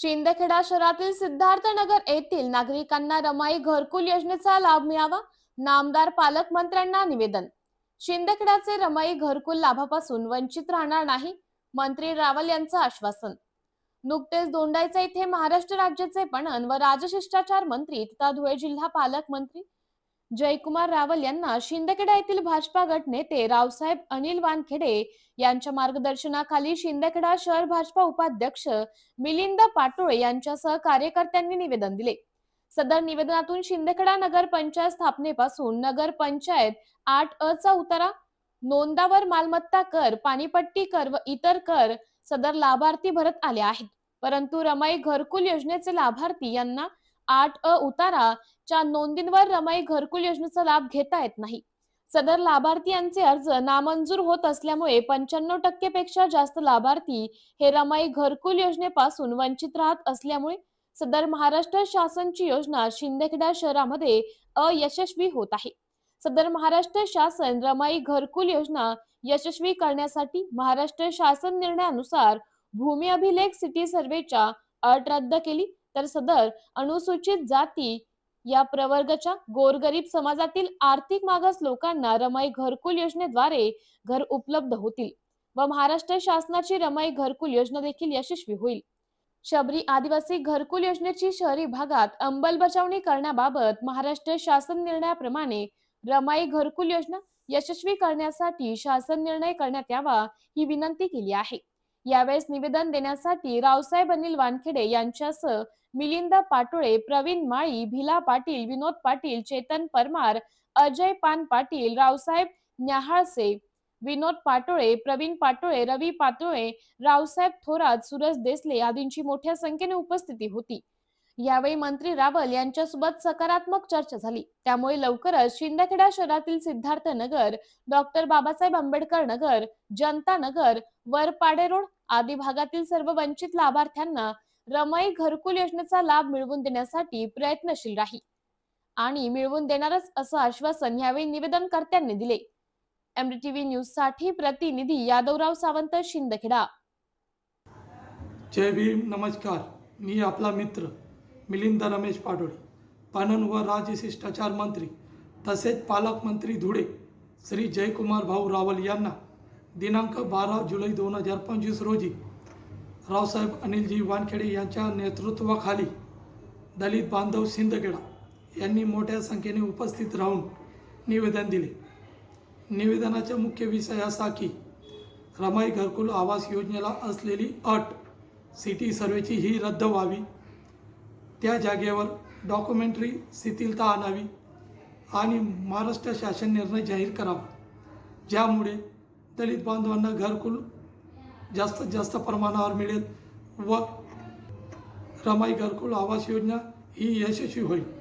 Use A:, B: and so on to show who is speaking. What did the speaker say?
A: शिंदखेडा शहरातील सिद्धार्थनगर येथील नागरिकांना रमाई घरकुल योजनेचा लाभ मिळावा नामदार पालकमंत्र्यांना निवेदन. शिंदखेडाचे रमाई घरकुल लाभापासून वंचित राहणार नाही मंत्री रावल यांचं आश्वासन. नुकतेच दोंडाईचा इथे महाराष्ट्र राज्याचे पणन व राजशिष्टाचार मंत्री तथा धुळे जिल्हा पालकमंत्री जयकुमार रावल यांना शिंदखेडा येथील भाजपा गट नेते रावसाहेब अनिल वानखेडे यांच्या मार्गदर्शनाखाली शिंदखेडा शहर भाजपा उपाध्यक्ष मिलिंद पाटोळे यांच्यासह कार्यकर्त्यांनी निवेदन दिले. सदर निवेदनातून शिंदखेडा नगर पंचायत स्थापनेपासून नगर पंचायत आठ अ चा उतारा नोंदावर मालमत्ता कर पाणीपट्टी कर व इतर कर सदर लाभार्थी भरत आले आहेत. परंतु रमाई घरकुल योजनेचे लाभार्थी यांना आठ अ उतारा च्या नोंदींवर रमाई घरकुल योजनेचा लाभ घेता येत नाही. सदर लाभार्थी यांचे अर्ज नामंजूर होत असल्यामुळे पंच्याण्णव टक्के पेक्षा जास्त लाभार्थी हे रमाई घरकुल योजनेपासून वंचित राहत असल्यामुळे सदर महाराष्ट्र शासनची योजना शिंदेखेडा शहरामध्ये अयशस्वी होत आहे. सदर महाराष्ट्र शासन रमाई घरकुल योजना यशस्वी करण्यासाठी महाराष्ट्र शासन निर्णयानुसार भूमी अभिलेख सिटी सर्वेच्या अट रद्द केली. तर सदर अनुसूचित जाती या प्रवर्गाच्या गोरगरीब समाजातील आर्थिक मागास लोकांना रमाई घरकुल योजनेद्वारे घर उपलब्ध होतील व महाराष्ट्र शासनाची रमाई घरकुल योजना देखील यशस्वी होईल. शबरी आदिवासी घरकुल योजनेची शहरी भागात अंमलबजावणी करण्याबाबत महाराष्ट्र शासन निर्णयाप्रमाणे रमाई घरकुल योजना यशस्वी करण्यासाठी शासन निर्णय करण्यात यावा ही विनंती केली आहे. यावेळेस निवेदन देण्यासाठी रावसाहेब अनिल वानखेडे यांच्यासह मिलिंद पाटोळे प्रवीण माळी भिला पाटील विनोद पाटील चेतन परमार अजय पान पाटील रावसाहेब न्याहाळसे विनोद पाटोळे प्रवीण पाटोळे रवी पाटोळे रावसाहेब थोरात सुरज देसले आदींची मोठ्या संख्येने उपस्थिती होती. यावेळी मंत्री रावल यांच्यासोबत सकारात्मक चर्चा झाली. त्यामुळे लवकरच शिंदखेडा शहरातील सिद्धार्थ नगर डॉक्टर बाबासाहेब आंबेडकर नगर जनता नगर वरपाडे रोड आदी भागातील सर्व वंचित लाभार्थ्यांना रमाई घरकुल योजनेचा लाभ मिळवून देण्यासाठी प्रयत्नशील राहील आणि मिळवून देणारच असं आश्वासन यावेळी निवेदनकर्त्यांनी दिले. एमडीटीव्ही न्यूजसाठी प्रतिनिधी यादवराव सावंत शिंदखेडा.
B: जय भीम नमस्कार. मी आपला मित्र मिलिंद रमेश पाडोळे पणन व राजशिष्टाचार मंत्री तसेच पालकमंत्री धुळे श्री जयकुमार भाऊ रावल यांना दिनांक बारा जुलै दोन हजार पंचवीस रोजी रावसाहेब अनिलजी वानखेडे यांच्या नेतृत्वाखाली दलित बांधव सिंदखेडा यांनी मोठ्या संख्येने उपस्थित राहून निवेदन दिले. निवेदनाचा मुख्य विषय असा की रमाई घरकुल आवास योजनेला असलेली अट सिटी सर्वेची ही रद्द व्हावी. त्या जागेवर डॉक्युमेंटरी शिथिलता आणावी आणि महाराष्ट्र शासन निर्णय जाहीर करावा. ज्यामुळे दलित बांधवांना घरकुल जास्तीत जास्त प्रमाणावर मिळेल व रमाई घरकुल आवास योजना ही यशस्वी होईल.